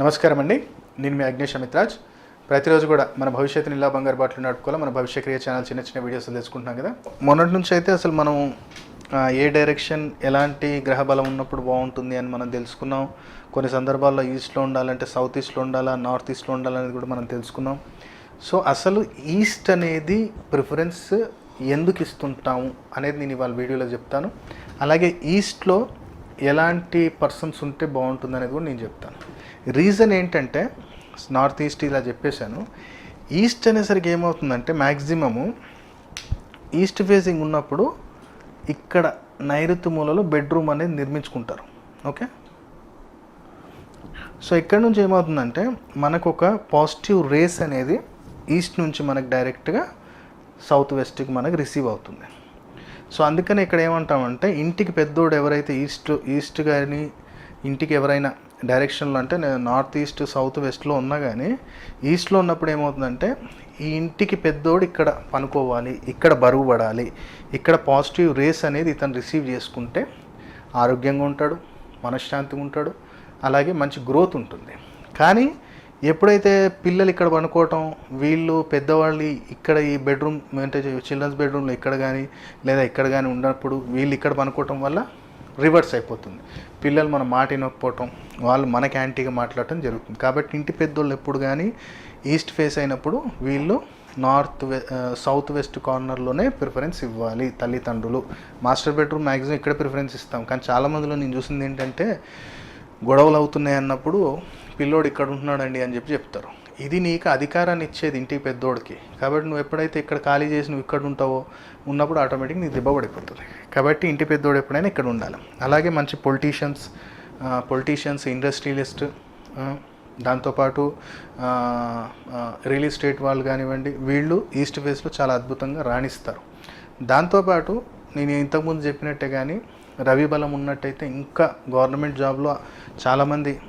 నమస్కారం అండి నేను మీ అగ్నేష్ అమిత్రాజ్ ప్రతిరోజు కూడా మన భవిష్యత్తుని ఇలా బంగారు బాటలు నడుపుకోవాలి మన భవిష్య క్రియ ఛానల్ చిన్న చిన్న వీడియోస్ తెలుసుకుంటున్నాం కదా. మొన్నటి నుంచి అయితే అసలు మనం ఏ డైరెక్షన్ ఎలాంటి గ్రహ బలం ఉన్నప్పుడు బాగుంటుంది అని మనం తెలుసుకున్నాం. కొన్ని సందర్భాల్లో ఈస్ట్లో ఉండాలంటే సౌత్ ఈస్ట్లో ఉండాలా నార్త్ ఈస్ట్లో ఉండాలనేది కూడా మనం తెలుసుకున్నాం. సో అసలు ఈస్ట్ అనేది ప్రిఫరెన్స్ ఎందుకు ఇస్తుంటాము అనేది నేను ఇవాళ వీడియోలో చెప్తాను. అలాగే ఈస్ట్లో ఎలాంటి పర్సన్స్ ఉంటే బాగుంటుంది అనేది కూడా నేను చెప్తాను. రీజన్ ఏంటంటే నార్త్ ఈస్ట్ ఇలా చెప్పేశాను. ఈస్ట్ అనేసరికి ఏమవుతుందంటే మ్యాక్సిమము ఈస్ట్ ఫేసింగ్ ఉన్నప్పుడు ఇక్కడ నైరుతి మూలలో బెడ్రూమ్ అనేది నిర్మించుకుంటారు. ఓకే? సో ఇక్కడ నుంచి ఏమవుతుందంటే మనకు ఒక పాజిటివ్ రేస్ అనేది ఈస్ట్ నుంచి మనకు డైరెక్ట్గా సౌత్ వెస్ట్కి మనకు రిసీవ్ అవుతుంది. సో అందుకని ఇక్కడ ఏమంటామంటే ఇంటికి పెద్దోడు ఎవరైతే ఈస్ట్ ఈస్ట్ కానీ ఇంటికి ఎవరైనా డైరెక్షన్లో అంటే నేను నార్త్ ఈస్ట్ సౌత్ వెస్ట్లో ఉన్నా కానీ ఈస్ట్లో ఉన్నప్పుడు ఏమవుతుందంటే ఈ ఇంటికి పెద్దోడు ఇక్కడ పనుకోవాలి ఇక్కడ బరువు పడాలి ఇక్కడ పాజిటివ్ రేస్ అనేది ఇతను రిసీవ్ చేసుకుంటే ఆరోగ్యంగా ఉంటాడు మనశ్శాంతిగా ఉంటాడు అలాగే మంచి గ్రోత్ ఉంటుంది. కానీ ఎప్పుడైతే పిల్లలు ఇక్కడ పనుకోవటం వీళ్ళు పెద్దవాళ్ళు ఇక్కడ ఈ బెడ్రూమ్ అంటే చిల్డ్రన్స్ బెడ్రూమ్లో ఇక్కడ కానీ లేదా ఇక్కడ కానీ ఉన్నప్పుడు వీళ్ళు ఇక్కడ పనుకోవటం వల్ల రివర్స్ అయిపోతుంది. పిల్లలు మన మాట వినకపోవటం వాళ్ళు మనకి యాంటీగా మాట్లాడటం జరుగుతుంది. కాబట్టి ఇంటి పెద్దోళ్ళు ఎప్పుడు కానీ ఈస్ట్ ఫేస్ అయినప్పుడు వీళ్ళు నార్త్ వె సౌత్ వెస్ట్ కార్నర్లోనే ప్రిఫరెన్స్ ఇవ్వాలి తల్లిదండ్రులు. మాస్టర్ బెడ్రూమ్ మ్యాక్సిమం ఇక్కడ ప్రిఫరెన్స్ ఇస్తాం. కానీ చాలా మందిలో నేను చూసింది ఏంటంటే గొడవలు అవుతున్నాయి అన్నప్పుడు పిల్లోడు ఇక్కడ ఉంటున్నాడండి అని చెప్పి చెప్తారు. ఇది నీకు అధికారాన్ని ఇచ్చేది ఇంటికి పెద్దోడికి. కాబట్టి నువ్వు ఎప్పుడైతే ఇక్కడ ఖాళీ చేసి నువ్వు ఇక్కడ ఉంటావో ఉన్నప్పుడు ఆటోమేటిక్ నీ దెబ్బ పడిపోతుంది. కాబట్టి ఇంటి పెద్దోడు ఎప్పుడైనా ఇక్కడ ఉండాలి. అలాగే మంచి పొలిటీషియన్స్ పొలిటీషియన్స్ ఇండస్ట్రియలిస్ట్ దాంతోపాటు రియల్ ఎస్టేట్ వాళ్ళు కానివ్వండి వీళ్ళు ఈస్ట్ ఫేస్లో చాలా అద్భుతంగా రాణిస్తారు. దాంతోపాటు నేను ఇంతకుముందు చెప్పినట్టే కానీ రవి బలం ఉన్నట్టయితే ఇంకా గవర్నమెంట్ జాబ్లో చాలామంది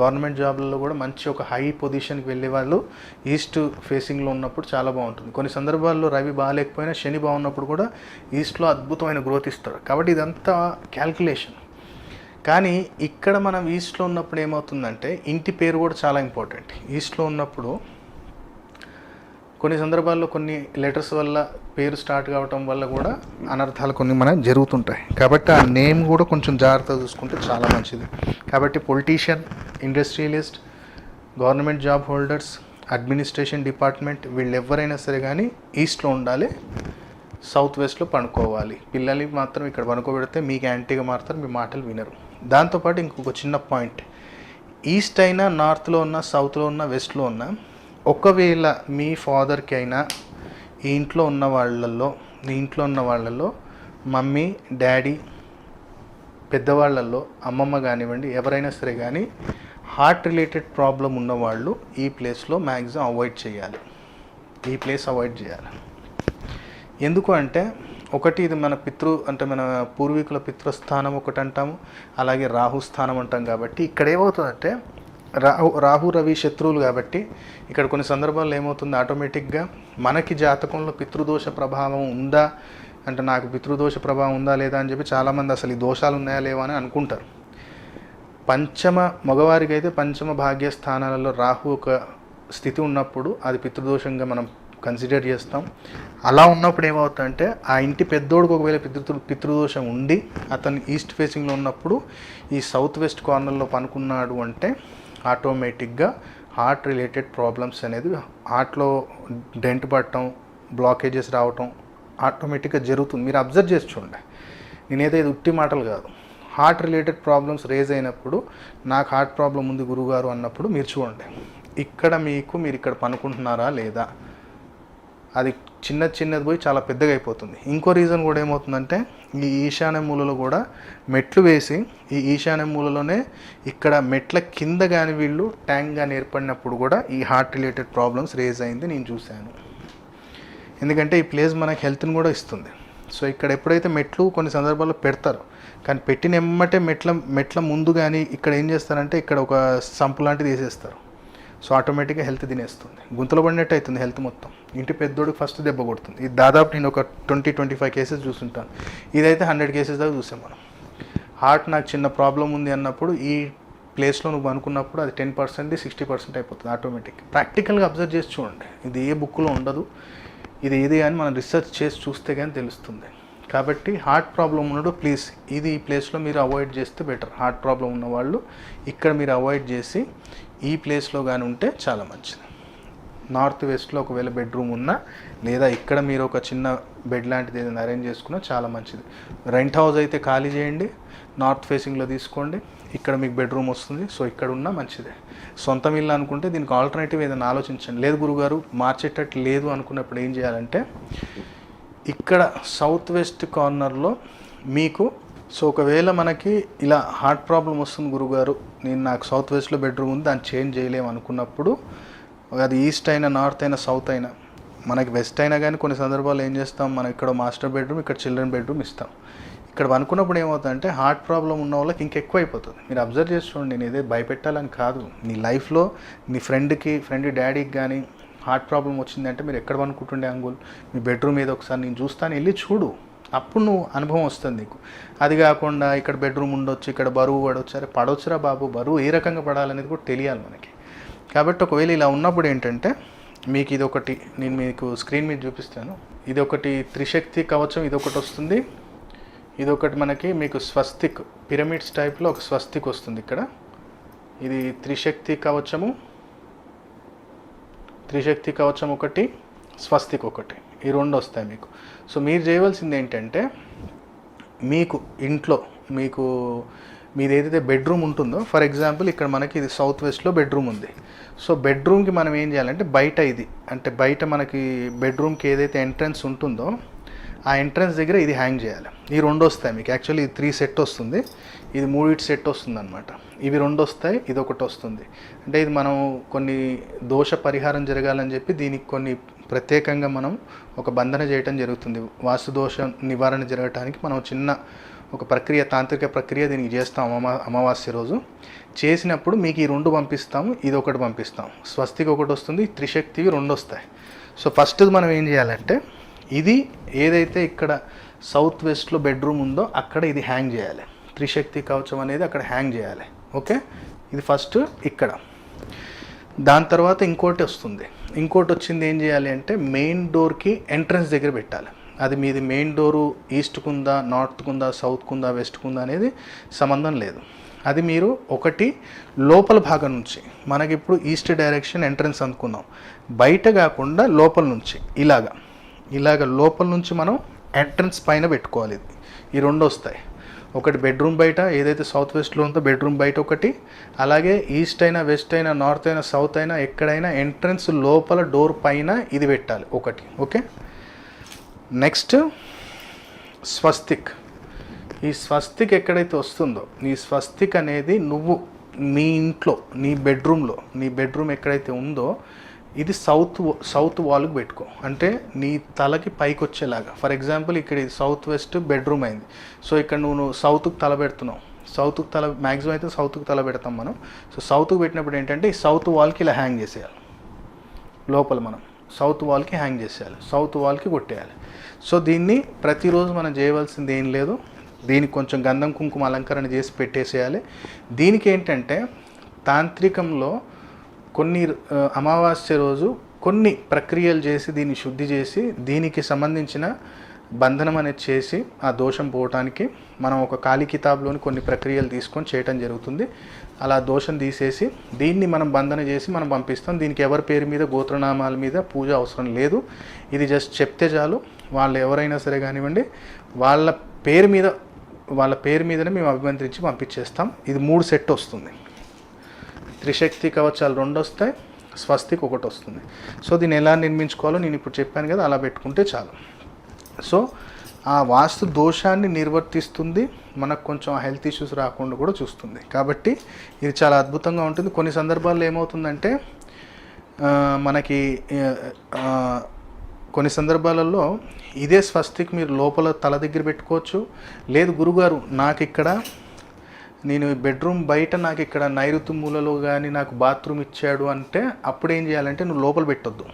గవర్నమెంట్ జాబ్లలో కూడా మంచి ఒక హై పొజిషన్కి వెళ్ళే వాళ్ళు ఈస్ట్ ఫేసింగ్లో ఉన్నప్పుడు చాలా బాగుంటుంది. కొన్ని సందర్భాల్లో రవి బాగాలేకపోయినా శని బాగున్నప్పుడు కూడా ఈస్ట్లో అద్భుతమైన గ్రోత్ ఇస్తారు కాబట్టి ఇదంతా క్యాల్కులేషన్ కానీ ఇక్కడ మనం ఈస్ట్లో ఉన్నప్పుడు ఏమవుతుందంటే ఇంటి పేరు కూడా చాలా ఇంపార్టెంట్ ఈస్ట్లో ఉన్నప్పుడు కొన్ని సందర్భాల్లో కొన్ని లెటర్స్ వల్ల పేరు స్టార్ట్ కావటం వల్ల కూడా అనర్థాలు కొన్ని మనకి జరుగుతుంటాయి. కాబట్టి ఆ నేమ్ కూడా కొంచెం జాగ్రత్తగా చూసుకుంటే చాలా మంచిది. కాబట్టి politician industrialist government job holders administration department వీళ్ళు ఎవరైనా సరే కానీ ఈస్ట్లో ఉండాలి సౌత్ వెస్ట్లో పడుకోవాలి పిల్లల్ని మాత్రం ఇక్కడ పనుకోబెడితే మీకు యాంటీగా మారుతారు మీ మాటలు వినరు. దాంతోపాటు ఇంకొక చిన్న పాయింట్ ఈస్ట్ అయినా నార్త్లో ఉన్న సౌత్లో ఉన్న వెస్ట్లో ఉన్న ఒకవేళ మీ ఫాదర్కి అయినా ఈ ఇంట్లో ఉన్న వాళ్ళల్లో ఇంట్లో ఉన్న వాళ్ళల్లో మమ్మీ డాడీ పెద్దవాళ్ళల్లో అమ్మమ్మ కానివ్వండి ఎవరైనా సరే కానీ హార్ట్ రిలేటెడ్ ప్రాబ్లం ఉన్నవాళ్ళు ఈ ప్లేస్లో మ్యాక్సిమం అవాయిడ్ చేయాలి. ఈ ప్లేస్ అవాయిడ్ చేయాలి. ఎందుకు అంటే ఒకటి ఇది మన పితృ అంటే మన పూర్వీకుల పితృస్థానం ఒకటి అంటాము అలాగే రాహుస్థానం అంటాం కాబట్టి ఇక్కడ ఏమవుతుందంటే రాహు రాహు రవి శత్రువులు కాబట్టి ఇక్కడ కొన్ని సందర్భాల్లో ఏమవుతుంది? ఆటోమేటిక్గా మనకి జాతకంలో పితృదోష ప్రభావం ఉందా? అంటే నాకు పితృదోష ప్రభావం ఉందా లేదా అని చెప్పి చాలామంది అసలు ఈ దోషాలు ఉన్నాయా లేవా అని అనుకుంటారు. పంచమ మగవారికి అయితే పంచమ భాగ్య స్థానాలలో రాహు ఒక స్థితి ఉన్నప్పుడు అది పితృదోషంగా మనం కన్సిడర్ చేస్తాం. అలా ఉన్నప్పుడు ఏమవుతుందంటే ఆ ఇంటి పెద్దోడికి ఒకవేళ పితృ పితృదోషం ఉండి అతను ఈస్ట్ ఫేసింగ్లో ఉన్నప్పుడు ఈ సౌత్ వెస్ట్ కార్నర్లో పనుకున్నాడు అంటే ఆటోమేటిక్గా హార్ట్ రిలేటెడ్ ప్రాబ్లమ్స్ అనేది హార్ట్లో డెంట్ పట్టడం బ్లాకేజెస్ రావటం ఆటోమేటిక్గా జరుగుతుంది. మీరు అబ్జర్వ్ చేసి చూడండి. నేనైతే ఇది ఉట్టి మాటలు కాదు. హార్ట్ రిలేటెడ్ ప్రాబ్లమ్స్ రేజ్ అయినప్పుడు నాకు హార్ట్ ప్రాబ్లం ఉంది గురుగారు అన్నప్పుడు మీరు చూడండి. ఇక్కడ మీకు మీరు ఇక్కడ పనుకుంటున్నారా లేదా? అది చిన్న చిన్నది పోయి చాలా పెద్దగా అయిపోతుంది. ఇంకో రీజన్ కూడా ఏమవుతుందంటే ఈ ఈశాన్య మూలలో కూడా మెట్లు వేసి ఈ ఈశాన్య మూలలోనే ఇక్కడ మెట్ల కింద కానీ వీళ్ళు ట్యాంక్ కానీ ఏర్పడినప్పుడు కూడా ఈ హార్ట్ రిలేటెడ్ ప్రాబ్లమ్స్ రేజ్ అయింది నేను చూశాను. ఎందుకంటే ఈ ప్లేస్ మనకి హెల్త్ని కూడా ఇస్తుంది. సో ఇక్కడ ఎప్పుడైతే మెట్లు కొన్ని సందర్భాల్లో పెడతారు కానీ పెట్టిన ఎమ్మటే మెట్ల మెట్ల ముందు కానీ ఇక్కడ ఏం చేస్తారంటే ఇక్కడ ఒక సంపు లాంటిది వేసేస్తారు. సో ఆటోమేటిక్గా హెల్త్ తినేస్తుంది. గుంతలు పడినట్టు అవుతుంది హెల్త్ మొత్తం. ఇంటి పెద్దోడికి ఫస్ట్ దెబ్బ కొడుతుంది. ఇది దాదాపు నేను ఒక ట్వంటీ ట్వంటీ ఫైవ్ కేసెస్ చూసుంటాను. ఇదైతే హండ్రెడ్ కేసెస్ దాకా చూసాం మనం. హార్ట్ నాకు చిన్న ప్రాబ్లం ఉంది అన్నప్పుడు ఈ ప్లేస్లో నువ్వు అనుకున్నప్పుడు అది టెన్ పర్సెంట్ సిక్స్టీ పర్సెంట్ అయిపోతుంది ఆటోమేటిక్ ప్రాక్టికల్గా అబ్జర్వ్ చేసి చూడండి. ఇది ఏ బుక్లో ఉండదు. ఇది ఏది అని మనం రీసెర్చ్ చేసి చూస్తే కానీ తెలుస్తుంది. కాబట్టి హార్ట్ ప్రాబ్లం ఉన్నాడు ప్లీజ్ ఇది ఈ ప్లేస్లో మీరు అవాయిడ్ చేస్తే బెటర్. హార్ట్ ప్రాబ్లం ఉన్న వాళ్ళు ఇక్కడ మీరు అవాయిడ్ చేసి ఈ ప్లేస్లో కానీ ఉంటే చాలా మంచిది. నార్త్ వెస్ట్లో ఒకవేళ బెడ్రూమ్ ఉన్నా లేదా ఇక్కడ మీరు ఒక చిన్న బెడ్ లాంటిది ఏదైనా అరేంజ్ చేసుకున్నా చాలా మంచిది. రెంట్ హౌస్ అయితే ఖాళీ చేయండి. నార్త్ ఫేసింగ్లో తీసుకోండి. ఇక్కడ మీకు బెడ్రూమ్ వస్తుంది. సో ఇక్కడ ఉన్నా మంచిదే. సొంతం ఇల్లు అనుకుంటే దీనికి ఆల్టర్నేటివ్ ఏదైనా ఆలోచించండి. లేదు గురుగారు మార్చేటట్టు లేదు అనుకున్నప్పుడు ఏం చేయాలంటే ఇక్కడ సౌత్ వెస్ట్ కార్నర్లో మీకు సో ఒకవేళ మనకి ఇలా హార్ట్ ప్రాబ్లం వస్తుంది గురుగారు నేను నాకు సౌత్ వెస్ట్లో బెడ్రూమ్ ఉంది దాన్ని చేంజ్ చేయలేము అనుకున్నప్పుడు అది ఈస్ట్ అయినా నార్త్ అయినా సౌత్ అయినా మనకి వెస్ట్ అయినా కానీ కొన్ని సందర్భాల్లో ఏం చేస్తాం మనం ఇక్కడ మాస్టర్ బెడ్రూమ్ ఇక్కడ చిల్డ్రన్ బెడ్రూమ్ ఇస్తాం. ఇక్కడ అనుకున్నప్పుడు ఏమవుతుందంటే హార్ట్ ప్రాబ్లం ఉన్న వాళ్ళకి ఇంకెక్కువ అయిపోతుంది. మీరు అబ్జర్వ్ చేసి చూడండి నేను ఏదో భయపెట్టాలని కాదు. నీ లైఫ్లో నీ ఫ్రెండ్కి ఫ్రెండ్ డాడీకి కానీ హార్ట్ ప్రాబ్లం వచ్చిందంటే మీరు ఎక్కడ అనుకుంటుండే అంగుల్ మీ బెడ్రూమ్ ఏదో ఒకసారి నేను చూస్తాను వెళ్ళి చూడు. అప్పుడు నువ్వు అనుభవం వస్తుంది నీకు. అది కాకుండా ఇక్కడ బెడ్రూమ్ ఉండొచ్చు ఇక్కడ బరువు పడవచ్చు అరే పడవచ్చురా బాబు బరువు ఏ రకంగా పడాలనేది కూడా తెలియాలి మనకి. కాబట్టి ఒకవేళ ఇలా ఉన్నప్పుడు ఏంటంటే మీకు ఇది ఒకటి నేను మీకు స్క్రీన్ మీద చూపిస్తాను. ఇది ఒకటి త్రిశక్తి కవచం ఇది ఒకటి వస్తుంది. ఇది ఒకటి మనకి మీకు స్వస్తిక్ పిరమిడ్స్ టైప్లో ఒక స్వస్తిక్ వస్తుంది ఇక్కడ. ఇది త్రిశక్తి కవచము. త్రిశక్తి కవచం ఒకటి స్వస్తిక్ ఒకటి. ఈ రెండు వస్తాయి మీకు. సో మీరు చేయవలసింది ఏంటంటే మీకు ఇంట్లో మీకు మీది ఏదైతే బెడ్రూమ్ ఉంటుందో ఫర్ ఎగ్జాంపుల్ ఇక్కడ మనకి ఇది సౌత్ వెస్ట్లో బెడ్రూమ్ ఉంది. సో బెడ్రూమ్కి మనం ఏం చేయాలంటే బయట ఇది అంటే బయట మనకి బెడ్రూమ్కి ఏదైతే ఎంట్రన్స్ ఉంటుందో ఆ ఎంట్రన్స్ దగ్గర ఇది హ్యాంగ్ చేయాలి. ఈ రెండు వస్తాయి మీకు. యాక్చువల్లీ ఇది త్రీ సెట్ వస్తుంది. ఇది మూడిటి సెట్ వస్తుంది అనమాట ఇవి రెండు వస్తాయి ఇది ఒకటి వస్తుంది. అంటే ఇది మనం కొన్ని దోష పరిహారం జరగాలని చెప్పి దీనికి కొన్ని ప్రత్యేకంగా మనం ఒక బంధన చేయటం జరుగుతుంది. వాస్తు నివారణ జరగటానికి మనం చిన్న ఒక ప్రక్రియ తాంత్రిక ప్రక్రియ దీనికి చేస్తాం అమా అమావాస్య రోజు. చేసినప్పుడు మీకు ఈ రెండు పంపిస్తాము ఇది ఒకటి పంపిస్తాం. స్వస్తికి ఒకటి వస్తుంది త్రిశక్తికి రెండు వస్తాయి. సో ఫస్ట్ మనం ఏం చేయాలంటే ఇది ఏదైతే ఇక్కడ సౌత్ వెస్ట్లో బెడ్రూమ్ ఉందో అక్కడ ఇది హ్యాంగ్ చేయాలి. త్రిశక్తి కవచం అనేది అక్కడ హ్యాంగ్ చేయాలి. ఓకే? ఇది ఫస్ట్ ఇక్కడ. దాని తర్వాత ఇంకోటి వస్తుంది. ఇంకోటి వచ్చింది ఏం చేయాలి అంటే మెయిన్ డోర్కి ఎంట్రన్స్ దగ్గర పెట్టాలి. అది మీది మెయిన్ డోరు ఈస్ట్కు ఉందా నార్త్కు ఉందా సౌత్కు ఉందా వెస్ట్కు ఉందా అనేది సంబంధం లేదు. అది మీరు ఒకటి లోపల భాగం నుంచి మనకిప్పుడు ఈస్ట్ డైరెక్షన్ ఎంట్రన్స్ అనుకుందాం. బయట కాకుండా లోపల నుంచి ఇలాగా. ఇలాగ లోపల నుంచి మనం ఎంట్రన్స్ పైన పెట్టుకోవాలి. ఇది ఈ రెండు వస్తాయి. ఒకటి బెడ్రూమ్ బయట ఏదైతే సౌత్ వెస్ట్లో ఉందో బెడ్రూమ్ బయట ఒకటి. అలాగే ఈస్ట్ అయినా వెస్ట్ అయినా నార్త్ అయినా సౌత్ అయినా ఎక్కడైనా ఎంట్రన్స్ లోపల డోర్ పైన ఇది పెట్టాలి ఒకటి ఓకే నెక్స్ట్ స్వస్తిక్. ఈ స్వస్తిక్ ఎక్కడైతే వస్తుందో ఈ స్వస్తిక్ అనేది నువ్వు నీ ఇంట్లో నీ బెడ్రూమ్లో నీ బెడ్రూమ్ ఎక్కడైతే ఉందో ఇది సౌత్ సౌత్ వాల్కి పెట్టుకో. అంటే నీ తలకి పైకి వచ్చేలాగా. ఫర్ ఎగ్జాంపుల్ ఇక్కడ సౌత్ వెస్ట్ బెడ్రూమ్ అయింది. సో ఇక్కడ నువ్వు నువ్వు సౌత్కి తల పెడుతున్నావు. సౌత్కి తల మ్యాక్సిమం అయితే సౌత్కి తల పెడతాం మనం. సో సౌత్కి పెట్టినప్పుడు ఏంటంటే ఈ సౌత్ వాల్కి ఇలా హ్యాంగ్ చేసేయాలి. లోపల మనం సౌత్ వాల్కి హ్యాంగ్ చేసేయాలి. సౌత్ వాల్కి కొట్టేయాలి. సో దీన్ని ప్రతిరోజు మనం చేయవలసింది ఏం లేదు. దీనికి కొంచెం గంధం కుంకుమ అలంకరణ చేసి పెట్టేసేయాలి. దీనికి ఏంటంటే తాంత్రికంలో కొన్ని అమావాస్య రోజు కొన్ని ప్రక్రియలు చేసి దీన్ని శుద్ధి చేసి దీనికి సంబంధించిన బంధనం అనేది చేసి ఆ దోషం పోవటానికి మనం ఒక ఖాళీ కితాబ్లోని కొన్ని ప్రక్రియలు తీసుకొని చేయటం జరుగుతుంది. అలా దోషం తీసేసి దీన్ని మనం బంధన చేసి మనం పంపిస్తాం. దీనికి ఎవరి పేరు మీద గోత్రనామాల మీద పూజ అవసరం లేదు. ఇది జస్ట్ చెప్తే చాలు. వాళ్ళు ఎవరైనా సరే కానివ్వండి వాళ్ళ పేరు మీద వాళ్ళ పేరు మీదనే మేము అభిమంత్రించి పంపించేస్తాం. ఇది మూడు సెట్ వస్తుంది. త్రిశక్తి కవచాలు రెండు వస్తాయి స్వస్తికి ఒకటి వస్తుంది సో దీన్ని ఎలా నిర్మించుకోవాలో నేను ఇప్పుడు చెప్పాను కదా అలా పెట్టుకుంటే చాలు. సో ఆ వాస్తు దోషాన్ని నిర్వర్తిస్తుంది మనకు కొంచెం హెల్త్ ఇష్యూస్ రాకుండా కూడా చూస్తుంది. కాబట్టి ఇది చాలా అద్భుతంగా ఉంటుంది. కొన్ని సందర్భాల్లో ఏమవుతుందంటే మనకి కొన్ని సందర్భాలలో ఇదే స్వస్తికి మీరు లోపల తల దగ్గర పెట్టుకోవచ్చు. లేదు గురుగారు నాకు ఇక్కడ నేను బెడ్రూమ్ బయట నాకు ఇక్కడ నైరుతి మూలలో కానీ నాకు బాత్రూమ్ ఇచ్చాడు అంటే అప్పుడు ఏం చేయాలంటే నువ్వు లోపల పెట్టొద్దు.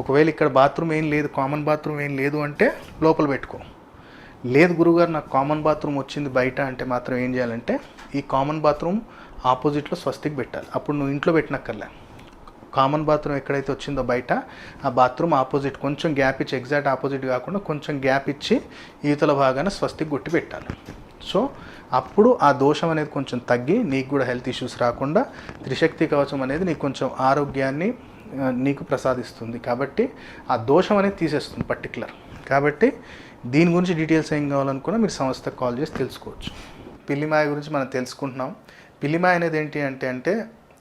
ఒకవేళ ఇక్కడ బాత్రూమ్ ఏం లేదు కామన్ బాత్రూమ్ ఏం లేదు అంటే లోపల పెట్టుకో. లేదు గురుగారు నాకు కామన్ బాత్రూమ్ వచ్చింది బయట అంటే మాత్రం ఏం చేయాలంటే ఈ కామన్ బాత్రూమ్ ఆపోజిట్లో స్వస్తికి పెట్టాలి. అప్పుడు నువ్వు ఇంట్లో పెట్టినక్కర్లే. కామన్ బాత్రూమ్ ఎక్కడైతే వచ్చిందో బయట ఆ బాత్రూమ్ ఆపోజిట్ కొంచెం గ్యాప్ ఇచ్చి ఎగ్జాక్ట్ ఆపోజిట్ కాకుండా కొంచెం గ్యాప్ ఇచ్చి ఈతల భాగాన స్వస్తిక్ గుట్టి పెట్టాలి. సో అప్పుడు ఆ దోషం అనేది కొంచెం తగ్గి నీకు కూడా హెల్త్ ఇష్యూస్ రాకుండా త్రిశక్తి కవచం అనేది నీకు కొంచెం ఆరోగ్యాన్ని నీకు ప్రసాదిస్తుంది. కాబట్టి ఆ దోషం అనేది తీసేస్తుంది పర్టికులర్ కాబట్టి దీని గురించి డీటెయిల్స్ ఏం కావాలనుకున్నా మీరు సంస్థకు కాల్ చేసి తెలుసుకోవచ్చు. పిల్లిమాయ గురించి మనం తెలుసుకుంటున్నాం. పిల్లిమాయ అనేది ఏంటి అంటే అంటే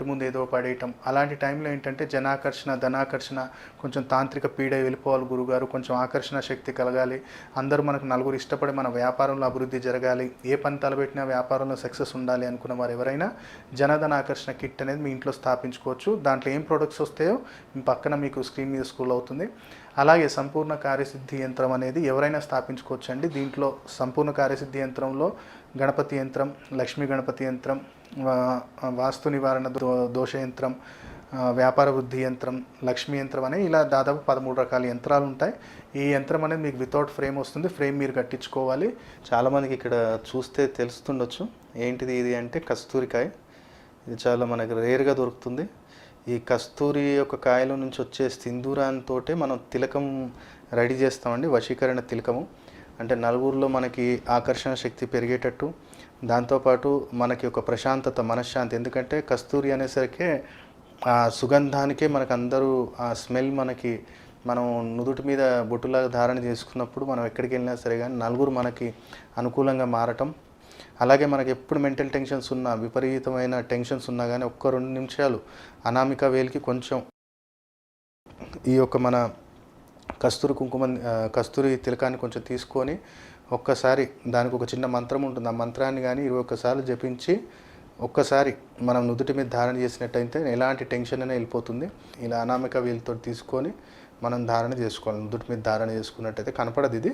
ఇంటి ముందు ఏదో పడేయటం. అలాంటి టైంలో ఏంటంటే జనాకర్షణ ధనాకర్షణ కొంచెం తాంత్రిక పీడ వెళ్ళిపోవాలి గురుగారు కొంచెం ఆకర్షణ శక్తి కలగాలి. అందరూ మనకు నలుగురు ఇష్టపడి మన వ్యాపారంలో అభివృద్ధి జరగాలి. ఏ పని తలబెట్టినా వ్యాపారంలో సక్సెస్ ఉండాలి అనుకున్న వారు ఎవరైనా జనధన ఆకర్షణ కిట్ అనేది మీ ఇంట్లో స్థాపించుకోవచ్చు. దాంట్లో ఏం ప్రొడక్ట్స్ వస్తాయో మీ పక్కన మీకు స్క్రీన్ మీద స్కూల్ అవుతుంది. అలాగే సంపూర్ణ కార్యసిద్ధి యంత్రం అనేది ఎవరైనా స్థాపించుకోవచ్చండి. దీంట్లో సంపూర్ణ కార్యసిద్ధి యంత్రంలో గణపతి యంత్రం లక్ష్మీ గణపతి యంత్రం వాస్తు నివారణ దో- దోష యంత్రం వ్యాపార వృద్ధి యంత్రం లక్ష్మీ యంత్రం అని ఇలా దాదాపు పదమూడు రకాల యంత్రాలు ఉంటాయి. ఈ యంత్రం అనేది మీకు వితౌట్ ఫ్రేమ్ వస్తుంది. ఫ్రేమ్ మీరు కట్టించుకోవాలి. చాలామందికి ఇక్కడ చూస్తే తెలుస్తుండొచ్చు. ఏంటిది ఇది అంటే కస్తూరికాయ. ఇది చాలా మనకి రేర్గా దొరుకుతుంది. ఈ కస్తూరి యొక్క కాయల నుంచి వచ్చే సింధూరాంతో మనం తిలకం రెడీ చేస్తామండి. వశీకరణ తిలకము. అంటే నలుగురిలో మనకి ఆకర్షణ శక్తి పెరిగేటట్టు దాంతోపాటు మనకి ఒక ప్రశాంతత మనశ్శాంతి. ఎందుకంటే కస్తూరి అనేసరికి ఆ సుగంధానికే మనకు అందరూ ఆ స్మెల్ మనకి మనం నుదుటి మీద బొట్టులాగా ధారణ చేసుకున్నప్పుడు మనం ఎక్కడికి వెళ్ళినా సరే కానీ నలుగురు మనకి అనుకూలంగా మారటం. అలాగే మనకి ఎప్పుడు మెంటల్ టెన్షన్స్ ఉన్నా విపరీతమైన టెన్షన్స్ ఉన్నా కానీ ఒక్క రెండు నిమిషాలు అనామిక వేలికి కొంచెం ఈ యొక్క మన కస్తూరి కుంకుమ కస్తూరి తిలకాన్ని కొంచెం తీసుకొని ఒక్కసారి దానికి ఒక చిన్న మంత్రం ఉంటుంది. ఆ మంత్రాన్ని కానీ ఇరవై ఒక్కసార్లు జపించి ఒక్కసారి మనం నుదుటి మీద ధారణ చేసినట్టయితే ఎలాంటి టెన్షన్ అయినా వెళ్ళిపోతుంది. ఇలా అనామిక వీళ్ళతో తీసుకొని మనం ధారణ చేసుకోవాలి. నుదుటి మీద ధారణ చేసుకున్నట్టయితే కనపడదు ఇది.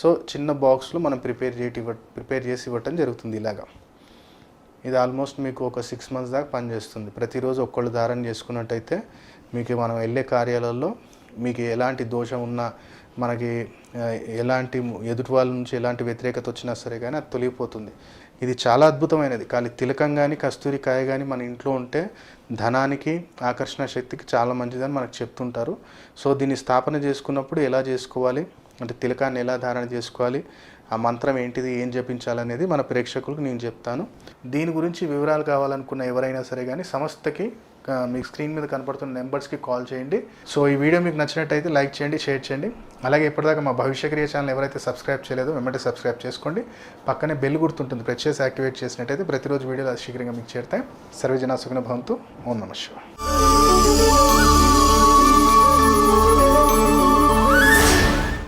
సో చిన్న బాక్స్లో మనం ప్రిపేర్ చేసి ప్రిపేర్ చేసి ఇవ్వటం జరుగుతుంది ఇలాగా. ఇది ఆల్మోస్ట్ మీకు ఒక సిక్స్ మంత్స్ దాకా పనిచేస్తుంది. ప్రతిరోజు ఒక్కళ్ళు ధారణ చేసుకున్నట్టయితే మీకు మనం వెళ్ళే కార్యాలయాల్లో మీకు ఎలాంటి దోషం ఉన్నా మనకి ఎలాంటి ఎదుటి వాళ్ళ నుంచి ఎలాంటి వ్యతిరేకత వచ్చినా సరే కానీ అది తొలగిపోతుంది. ఇది చాలా అద్భుతమైనది. కానీ తిలకం కానీ కస్తూరి కాయ కానీ మన ఇంట్లో ఉంటే ధనానికి ఆకర్షణ శక్తికి చాలా మంచిదని మనకు చెప్తుంటారు. సో దీన్ని స్థాపన చేసుకున్నప్పుడు ఎలా చేసుకోవాలి? అంటే తిలకాన్ని ఎలా ధారణ చేసుకోవాలి? ఆ మంత్రం ఏంటిది? ఏం జపించాలనేది మన ప్రేక్షకులకు నేను చెప్తాను. దీని గురించి వివరాలు కావాలనుకున్న ఎవరైనా సరే కానీ సంస్థకి మీకు స్క్రీన్ మీద కనపడుతున్న నెంబర్స్కి కాల్ చేయండి. సో ఈ వీడియో మీకు నచ్చినట్టయితే లైక్ చేయండి షేర్ చేయండి. అలాగే ఇప్పటిదాకా మా భవిష్య క్రియ ఛానల్ ఎవరైతే సబ్స్క్రైబ్ చేయలేదో వెంటనే సబ్స్క్రైబ్ చేసుకోండి. పక్కనే బెల్ గుర్తుంటుంది ప్రెస్ చేసి యాక్టివేట్ చేసినట్టయితే ప్రతిరోజు వీడియోలు అది శీఘ్రంగా మీకు చేరుతాయి. సర్వజన సుఖన భవంతు. ఓం నమ